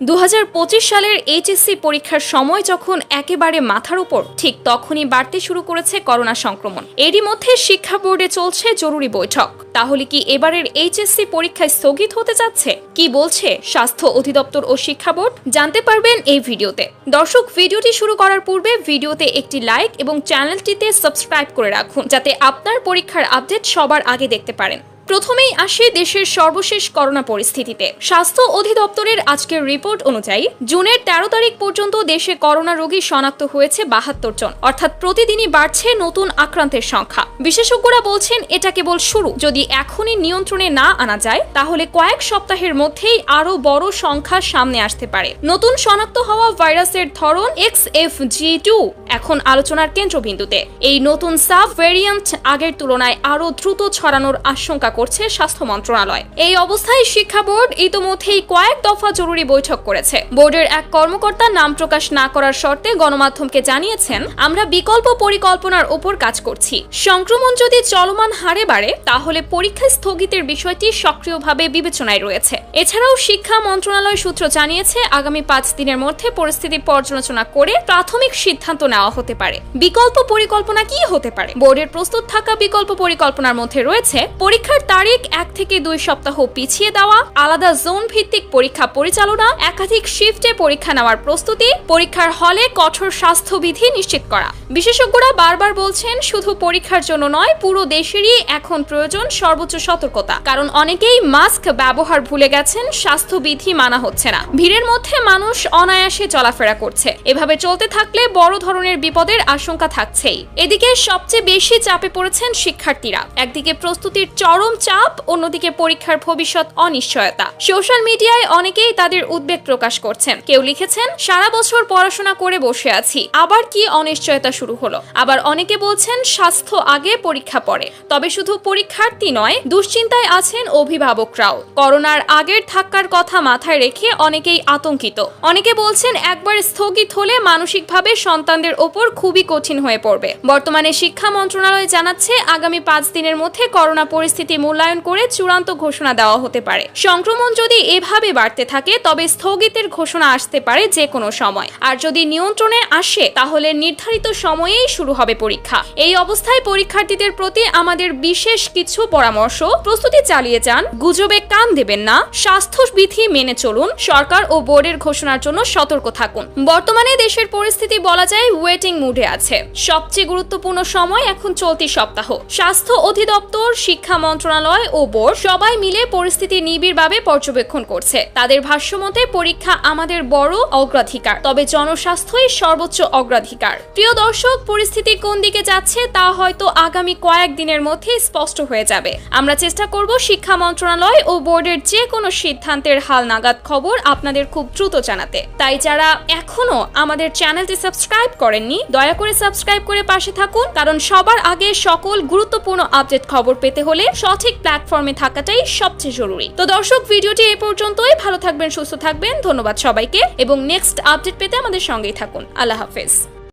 দু হাজার পঁচিশ সালের এইচএসসি পরীক্ষার সময় যখন একেবারে মাথার উপর, ঠিক তখনই বাড়তে শুরু করেছে করোনা সংক্রমণ। এরই মধ্যে শিক্ষা বোর্ডে চলছে জরুরি বৈঠক। তাহলে কি এবারের এইচএসসি পরীক্ষায় স্থগিত হতে যাচ্ছে? কি বলছে স্বাস্থ্য অধিদপ্তর ও শিক্ষা বোর্ড? জানতে পারবেন এই ভিডিওতে। দর্শক, ভিডিওটি শুরু করার পূর্বে ভিডিওতে একটি লাইক এবং চ্যানেলটিতে সাবস্ক্রাইব করে রাখুন, যাতে আপনার পরীক্ষার আপডেট সবার আগে দেখতে পারেন। প্রথমেই আসে দেশের সর্বশেষ করোনা পরিস্থিতিতে। স্বাস্থ্য অধিদপ্তরের আজকের রিপোর্ট অনুযায়ী, জুনের তেরো তারিখ পর্যন্ত দেশে করোনা রোগী শনাক্ত হয়েছে বাহাত্তর জন। অর্থাৎ প্রতিদিনই বাড়ছে নতুন আক্রান্তের সংখ্যা। বিশেষজ্ঞরা বলছেন, এটা কেবল শুরু। যদি এখনই নিয়ন্ত্রণে না আনা যায়, তাহলে কয়েক সপ্তাহের মধ্যেই আরও বড় সংখ্যা সামনে আসতে পারে। নতুন শনাক্ত হওয়া ভাইরাসের ধরন এক্স এফ জি টু, এখন আলোচনার কেন্দ্রবিন্দুতে। এই নতুন সাব ভেরিয়েন্ট আগের তুলনায় আরও দ্রুত ছড়ানোর আশঙ্কা করছে স্বাস্থ্য মন্ত্রণালয়। এই অবস্থায় শিক্ষা বোর্ড ইতোমধ্যেই কয়েক দফা জরুরি বৈঠক করেছে। বোর্ডের এক কর্মকর্তা নাম প্রকাশ না করার শর্তে গণমাধ্যমকে জানিয়েছেন, আমরা বিকল্প পরিকল্পনার উপর কাজ করছি। সংক্রমণ যদি চলমান হারে বাড়ে, তাহলে পরীক্ষা স্থগিতের বিষয়টি সক্রিয়ভাবে বিবেচনায় রয়েছে। এছাড়াও শিক্ষা মন্ত্রণালয় সূত্র জানিয়েছে, আগামী পাঁচ দিনের মধ্যে পরিস্থিতি পর্যালোচনা করে প্রাথমিক সিদ্ধান্ত নেওয়া হতে পারে। বিকল্প পরিকল্পনা কি হতে পারে? বোর্ডের প্রস্তুত থাকা বিকল্প পরিকল্পনার মধ্যে রয়েছে পরীক্ষার তারিখ, এক থেকে দুই সপ্তাহ পিছিয়ে দেওয়া, আলাদা জোন ভিত্তিক পরীক্ষা পরিচালনা, একাধিক শিফটে পরীক্ষা নেওয়ার প্রস্তুতি, পরীক্ষার হলে কঠোর স্বাস্থ্যবিধি নিশ্চিত করা। বিশেষজ্ঞরা বারবার বলছেন, শুধু পরীক্ষার জন্য নয়, পুরো দেশেরই এখন প্রয়োজন সর্বোচ্চ সতর্কতা। কারণ অনেকেই মাস্ক ব্যবহার ভুলে গেছেন, স্বাস্থ্যবিধি মানা হচ্ছে না। ভিড়ের মধ্যে মানুষ অনায়াসে চলাফেরা করছে। এভাবে চলতে থাকলে বড় ধরনের বিপদের আশঙ্কা থাকছেই। এদিকে সবচেয়ে বেশি চাপে পড়েছেন শিক্ষার্থীরা। একদিকে প্রস্তুতির চরম চাপ, অন্যদিকে পরীক্ষার ভবিষ্যৎ অনিশ্চয়তা। সোশ্যাল মিডিয়ায় অনেকেই তাদের উদ্বেগ প্রকাশ করছেন। কেউ লিখেছেন, সারা বছর পড়াশোনা করে বসে আছি। আবার কি অনিশ্চয়তা শুরু হলো? আবার অনেকে বলছেন, স্বাস্থ্য আগে পরীক্ষা পড়ে তবে শুধু পরীক্ষার্থী নয়, দুশ্চিন্তায় আছেন অভিভাবকরাও। করোনার আগের ধাক্কার কথা মাথায় রেখে অনেকেই আতঙ্কিত। অনেকে বলছেন, একবার স্থগিত হলে মানসিকভাবে সন্তানদের ওপর খুবই কঠিন হয়ে পড়বে। বর্তমানে শিক্ষা মন্ত্রণালয় জানাচ্ছে, আগামী পাঁচ দিনের মধ্যে করোনা পরিস্থিতি মূল্যায়ন করে চূড়ান্ত ঘোষণা দেওয়া হতে পারে। সংক্রমণ যদি এভাবে বাড়তে থাকে, তবে স্থগিতের ঘোষণা আসতে পারে যে কোনো সময়। আর যদি নিয়ন্ত্রণে আসে, তাহলে নির্ধারিত সময়েই শুরু হবে পরীক্ষা। এই অবস্থায় পরীক্ষার্থীদের প্রতি আমাদের বিশেষ কিছু পরামর্শ। প্রস্তুতি চালিয়ে যান, গুজবে কান দেবেন না। স্বাস্থ্যবিধি মেনে চলুন। সরকার ও বোর্ডের ঘোষণার জন্য সতর্ক থাকুন। বর্তমানে দেশের পরিস্থিতি বলা যায় ওয়েটিং মুডে আছে। সবচেয়ে গুরুত্বপূর্ণ সময় এখন চলতি সপ্তাহ। স্বাস্থ্য অধিদপ্তর, শিক্ষা মন্ত্রণালয় ও বোর্ড সবাই মিলে পরিস্থিতি নিবিড়ভাবে পর্যবেক্ষণ করছে। তাদের ভাষ্যমতে, পরীক্ষা আমাদের বড় অগ্রাধিকার, তবে জনস্বাস্থ্যই সর্বোচ্চ অগ্রাধিকার। প্রিয় দর্শক, পরিস্থিতি কোন দিকে যাচ্ছে তা হয়তো আগামী কয়েক দিনের মধ্যে স্পষ্ট হয়ে যাবে। আমরা চেষ্টা করব শিক্ষা মন্ত্রণালয় ও বোর্ডের যে কোনো সিদ্ধান্তের হাল নাগাদ খবর আপনাদের খুব দ্রুত জানাতে। তাই যারা এখনও আমাদের চ্যানেলটি সাবস্ক্রাইব করেননি, দয়া করে সাবস্ক্রাইব করে পাশে থাকুন, কারণ সবার আগে সকল গুরুত্বপূর্ণ আপডেট খবর পেতে হলে সঠিক প্ল্যাটফর্মে থাকাটাই সবচেয়ে জরুরি। তো দর্শক, ভিডিওটি এই পর্যন্তই। ভালো থাকবেন, সুস্থ থাকবেন। ধন্যবাদ সবাইকে। এবং নেক্সট আপডেট পেতে আমাদের সঙ্গেই থাকুন। আল্লাহ হাফেজ।